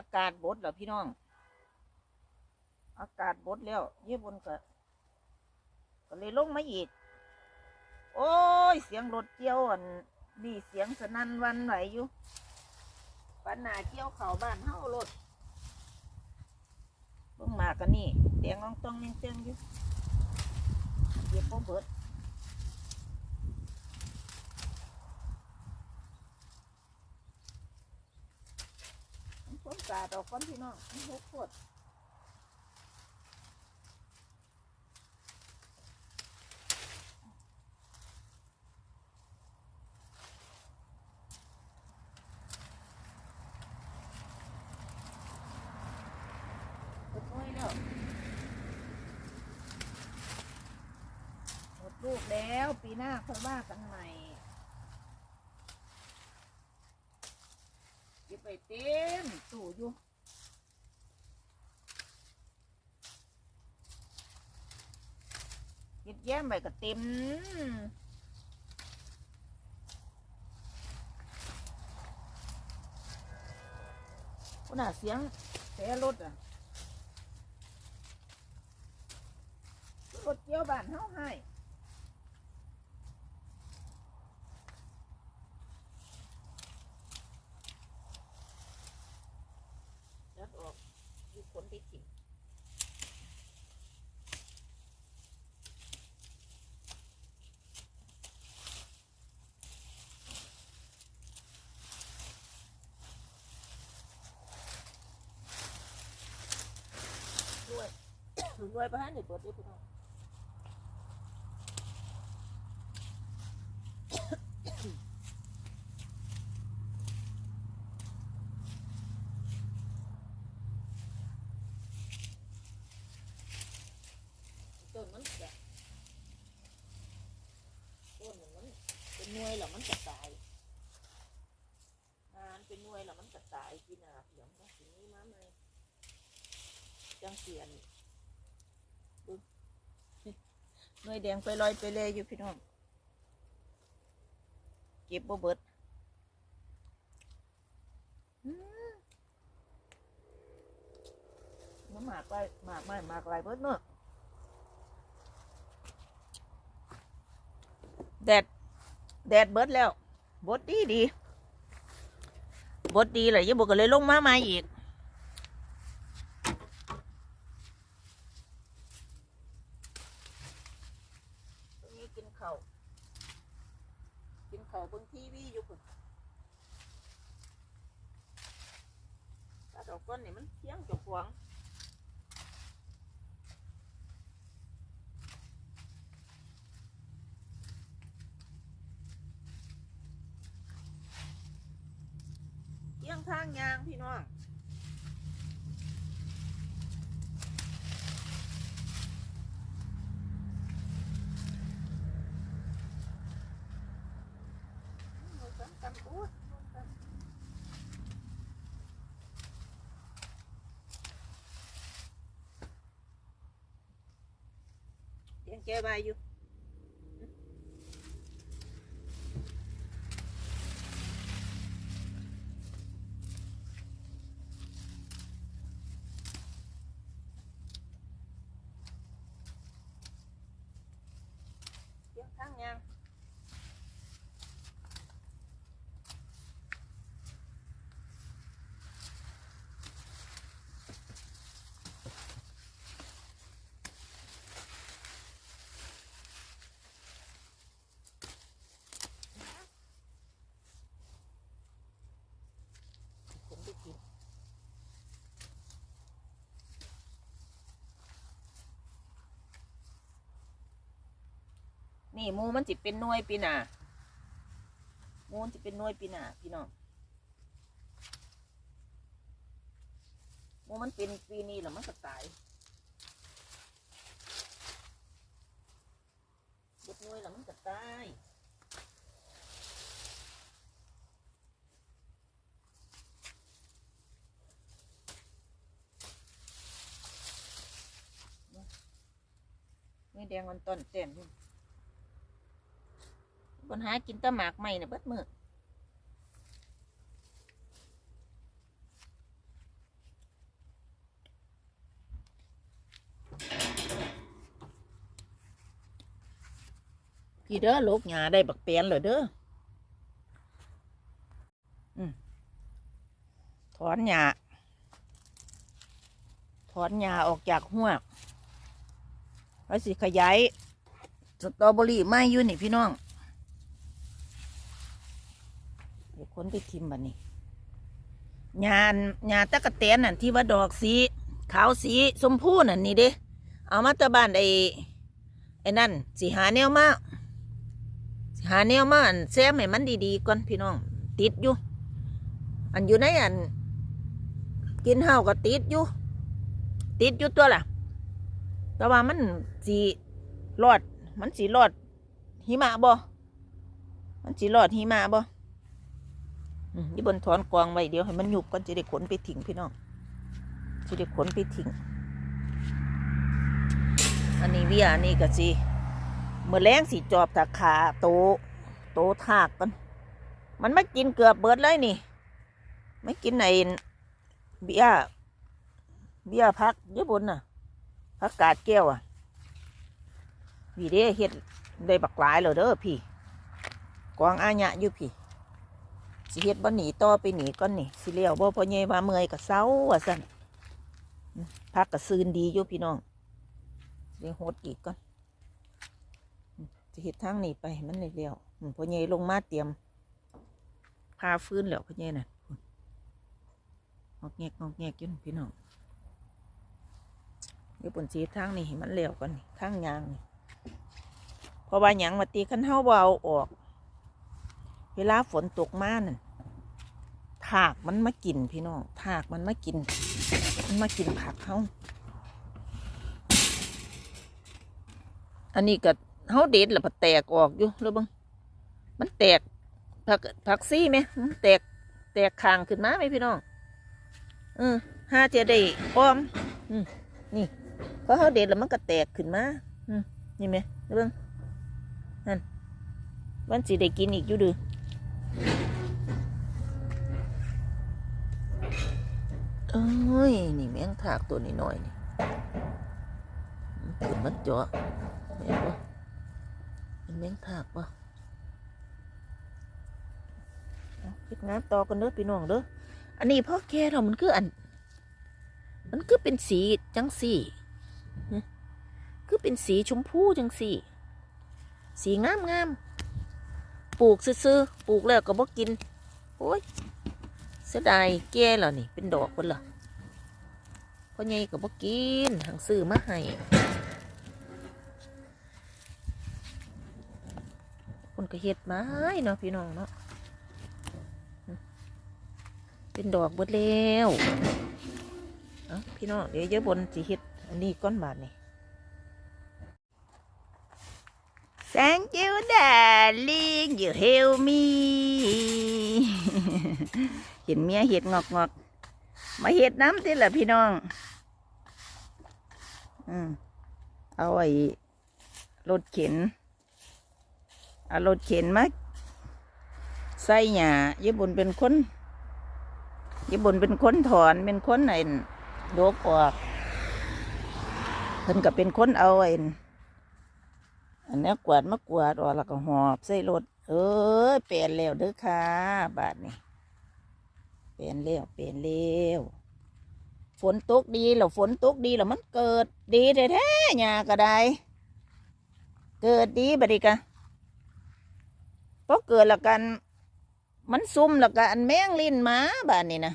อากาศบดเหรอพี่น้อง อากาศบดแล้ว เยี่ยบนก็ก็เลยลงมาอีก โอ้ย เสียงรถเกี่ยวอันนี่เสียงสนั่นวันไหวอยู่ปันหาเกี่ยวเขาบ้านเฮารถเบิ่งมากันนี่แดงอ่องต้องยังเต้งอยู่เก็บบ่เบิด มันพ้นกาดออกก้อนพี่น้องมันหกขวดหมดลูกแล้ว ปีหน้าค่อยว่ากันใหม่ เต็มตู้อยู่เก็บแย้มไปก็เต็มคุณน่ะเสียงแต่รถอะรถเกี่ยวบ้านเฮาให้ แล้วออกอยู่คนที่ถิ่นด้วย ด้วยประหารเด็ดเบิดด้วยพี่นองต้นมันจะต้นมันเป็นนวยแล้วมันจะตายงานเป็นนวยแล้วมันจะตายกินอาเสียงก็ทีนี้มาไหมจังเสียนดู ห น่วยแดงไปลอยไปเลยอยู่พี่น้อง เก็บบ่เบิดอืมน้ำหมากไปหมากไม่หมากหลายเบิดเนอะแดด แดดเบิดแล้วบดดีดีบดดีเลยยังบอกก็เลยลงมาใหมาอีก ตรงนี้ กินข้าวกินข้าวเบนทีวีอยู่พุ่นตาดอกก้นนี่มันเที่ยงเจบหวงเที่ยงทางยางพี่น้อง Đang chơi bay vô. นี่มูมันจิเป็นน่วยปีหนามูมันจิเป็นน่วยปีหนาพี่น้องมูมันเป็นปีนี้แล้วมันก็ตายบดน่วยแล้วมันก็ตายไม่แดงมันต้นเต็ม คนหากินต้หมากใหม่เนี่ยเบิดมือพี่เด้อลูกหยาได้บักเปลียนเลยเด้อถอนหยาถอนหยาออกจากหัวแล้วสิขยายสตรอเบอรี่ไม่ยุ่นนี่พี่น้อง นไปทิมบันนี้หญ้าหญ้าตะกะแตนนั่นที่ว่าดอกสี ขาวสีชมพูนั่นนี่เด้เอามาตะบ้านไอ้ไอ้นั่นสิหาแนวมาสิหาแนวมาอันแซมให้มันดีๆก่อนพี่น้อง ติดอยู่ อันอยู่ในอัน กินเฮาก็ติดอยู่ ติดอยู่ตัวล่ะ แต่ว่ามันสีรอด มันสีรอดหิมะบ่มันสีรอดหิมะบ่ นี่บนถอนกวางไว้เดี๋ยวให้มันหยุบก่อนจะได้ขนไปทิ้งพี่น้องจะได้ขนไปทิ้งอันนี้เวียอันนี้ก็สิเมื่อแรงสีจอบตาขาโต โตทากกัน มันไม่กินเกือบเบิดเลยนี่ ไม่กินในเบียเบียพักเยอะบนน่ะพักกาดแก้วอะวีเด้เฮ็ดได้บักหลายเลยเด้อพี่กวางอาญะอยู่พี่ สิเฮ็ดบ่หนีต่อไปหนีก่อนนี่สิเลี้ยวบ่พอเย่ว่าเมื่อยก็เศร้าว่าสั่นพักก็ซืนดีอยู่พี่น้องเดี๋ยวหดอีกก่อนอืมจะเห็ดทางนี้ไปมันเร็วๆอืมพ่อใหญ่ลงมาเตรียมพาฟื้นแล้วพ่อใหญ่น่ะงอกแงกงอกแงกยุ่นพี่น้องเดี๋ยวปนสีทางนี้ให้มันเร็วก่อนนี่ทางยางนี่เพราะว่าหยังมาตีขั้นเท้าเบาออก วลาฝนตกมานั่นถากมันมากินพี่น้องถากมันมากิน มันมากินผักเขาอันนี้ก็เฮาเด็ดแล้วผัดแตกออกอยู่แล้วบังมันแตกผักผักซี่ไหมมันแตกแตกคางขึ้นมาไหมพี่น้องเออห้าจได้อ้อมอืมนี่เพราะเฮาเด็ดแล้วมันก็แตกขึ้นมาอืมนี่ไหมแล้วบังนั่นมันสิได้กินอีกอยู่ดือ เอ้ย นี่แมงถากตัวนี้หน่อยนี่ขึ้นมันเจาะแม่นบ่เป็นแมงถากบ่เอาเฮ็ดงานต่อกันเด้อพี่น้องเด้อ อันนี้พ่อแก่เรามันคืออัน มันคือเป็นสีจังสีคือเป็นสีชมพูจังสี สีงามงาม ปลูกซื่อๆปลูกแล้วก็บ่กินโอ้ยเสียดายแก่แล้วนี่ เป็นดอกคนละพ่อใหญ่ก็บ่กินหังซื้อมาให้คนก็เฮ็ดไม้เนาะพี่น้องเนาะเป็นดอกเบดแล้ว เอาพี่น้องเดี๋ยวเยอะบนสิเฮ็ดอันนี้ก้อนบาทนี่ Thank you darling you help me เห็นเมียเห็ดงอกงอกมาเห็ดน้ำติละพี่น้อง อืมเอาไอ้รถเข็นเอารถเข็นมาใส่หญ้าญี่ปุ่นเป็นคนญี่ปุ่นเป็นคนถอนเป็นคนไอ้โดกออกเพิ่นก็เป็นคนเอาไอ้ อันนี้กวาดมากวาดออกแล้วก็หอบใส่รถ เอ้ยเปลี่ยนแล้วเด้อค่ะ บาทนี่เปลี่ยนแล้วเปลี่ยนแล้วฝนตกดีแล้วฝนตกดีแล้วมันเกิดดีแท้ๆหญ้าก็ได้ เกิดดีบัดนี้กะพอเกิดแล้วกัน มันซุ่มแล้วกันแมงลินหมาบานนี่นะ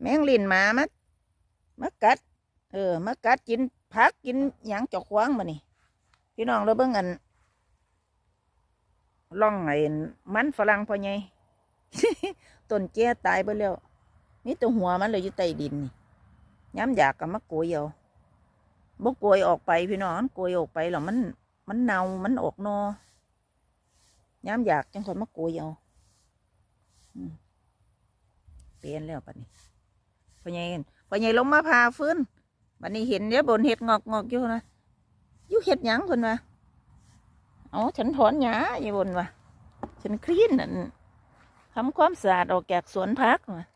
แมงลินหมามามากัด เออมากัดกินผักกินหยังเจอกควางมานี่ พี่น้องเราเบิ่งอันล่องไอ้มันฝรั่งพอไงต้นแก่ตายไปแล้วมีแตัวหัวมันเลยอยู่ใต้ดินนี่ย้ำอยากกับมะกรวยเอาบ่กรวยออกไปพี่น้องกรวยออกไปแล้วมัน มันเน่ามันออกนอย้ำอยากจังคนมาโกยเอาอืมเปลี่ยนแล้วปัดนี้พอใหญ่พ่อใหญ่ลงมาพาฟื้นบัดนี้เห็นเดี๋ยบนเห็ดงอกงอกอยู่นะ อยู่เห็ดหยังคนวะเอฉันถอนหญ้าอยู่บนวะฉันคลีนนั่นทำความสะอาดออกจากสวนพักวะ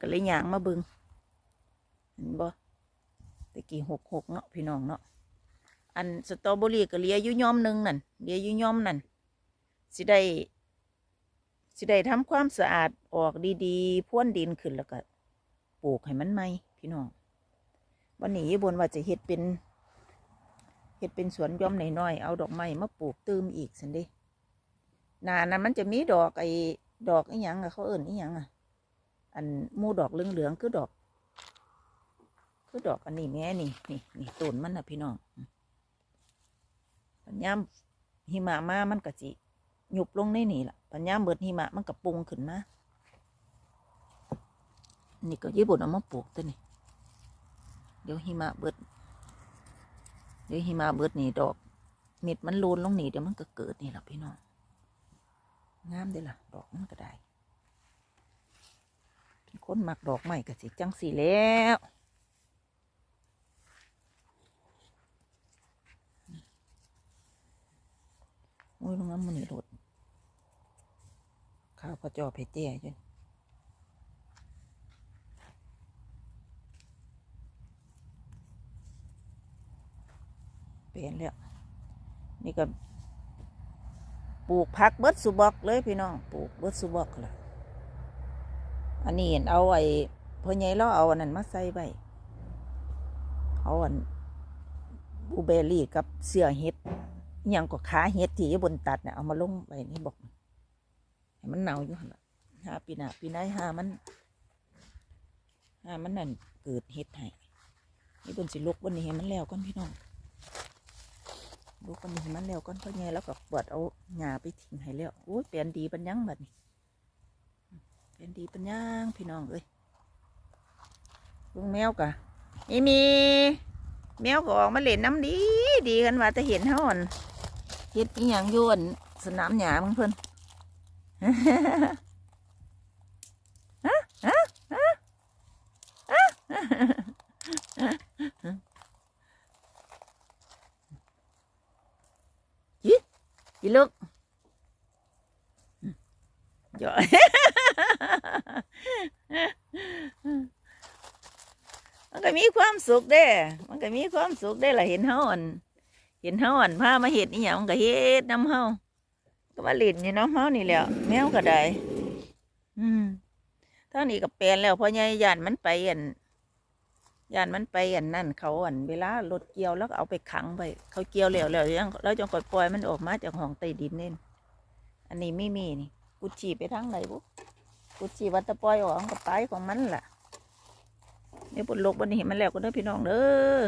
ก็เลยหยางมาบึงเห็นบ่ตะกี้หกหกเนาะพี่น้องเนาะอันสตรอเบอรี่ก็เลียอยู่ย่อมหนึงนั่นเลียอยู่ย่อมนั่นสิได้สิได้ทำความสะอาดออกดีๆพ่วนดินขึ้นแล้วก็ปลูกให้มันใหม่พี่น้องวันนี้บนว่าจะเฮ็ดเป็น เฮ็ดเป็นสวนย่อมน้อยๆเอาดอกไม้มาปลูกเติมอีกสันเด้หนานั้นมันจะมีดอกไอ้ดอกอีหยังอะเขาเอิ่นอีหยังอะอันมูดอกเหลืองๆคือดอก คือดอกอันนี้แม่นี่นี่นี่ต้นมันนะพี่น้องปัญญามหิมะมามันก็จิหยุบลงในนี่ล่ะปัญญามเบิดหิมะมันก็ปรุงขึ้นมานี่ก็ญี่ปุ่นเอามาปลูกตัวนี่เดี๋ยวหิมะเบิด เดี๋ยวหิมะเบิดนี่ดอก เม็ดมันโลนลงนี่เดี๋ยวมันก็เกิดนี่แหละพี่น้องงามเด้ล่ะ ดอกมันก็ได้เป็นคนมักดอกใหม่ก็สิจังสีแล้วโอ้ยลงน้ำมันนี่รถข้าวพอจอเพเจ้จน เปลี่ยนแล้ว นี่ก็ปลูกผักเบิดสุบอกเลยพี่น้องปลูกเบิดสุบอกละอันนี้เห็นเอาไอ้พ่อใหญ่เราเอาอันนั้นมาใส่ไว้เอาอันบูเบอรี่กับเสื้อเห็ดยังก็ขาเห็ดที่อยู่บนตัดเนี่ยเอามาลงไปนี่บอกให้มันเน่าอยู่หั่นหาปีหน้าปีไหนหามันหามันนั่นเกิดเห็ดให้นี่บนสิลุกบนนี้ให้มันแล้วก่อนพี่น้อง ลุกบนนี้มันแล้วก่อนพราะไงแล้วก็ปวดเอาหญ้าไปทิ้งให้แล้วโอ้ยเปลี่ยนดีปัญญังบัดนี้เปลี่ยนดีปัญญังพี่น้องเอ้ยลุงแมวกะอีมี แมวก็ออกมาเล่นน้ำดี ดีกันว่าแต่เห็นเฮาอ่อนเฮ็ดอีหยังยู่อั่นสนามหญ้ามึงเพิ่นฮะฮะฮะฮะยิ ยิลูกเดี๋ยวมันก็มีความสุขเด้ มันก็มีความสุขได้ล่ะเห็นเฮาอันเห็นเฮาอันพามาเห็ดนี่หยังมันก็เฮ็ดน้ำเฮาก็มาเล่นอยู่น้ำเฮานี่แหล้วแมวก็ได้ อืมเท่านี้ก็แปลนแล้วพราะยายยานมันไปอัน ยานมันไปอันนั่นเขาอันเวลารถเกี่ยวแล้วเอาไปขังไปเขาเกี่ยวเหล้วแล้วยังแล้วจงก่อยปล่อยมันออกมาจากห้องใต้ดินเน่อันนี้ไม่มีนี่กูจีไปทางไหนบุกูจีวัดตะปล่อยออกกับไปของมันล่ะนี่บนโลกบนนี้เห็นมันแล้วก็เด้อพี่น้องเด้อ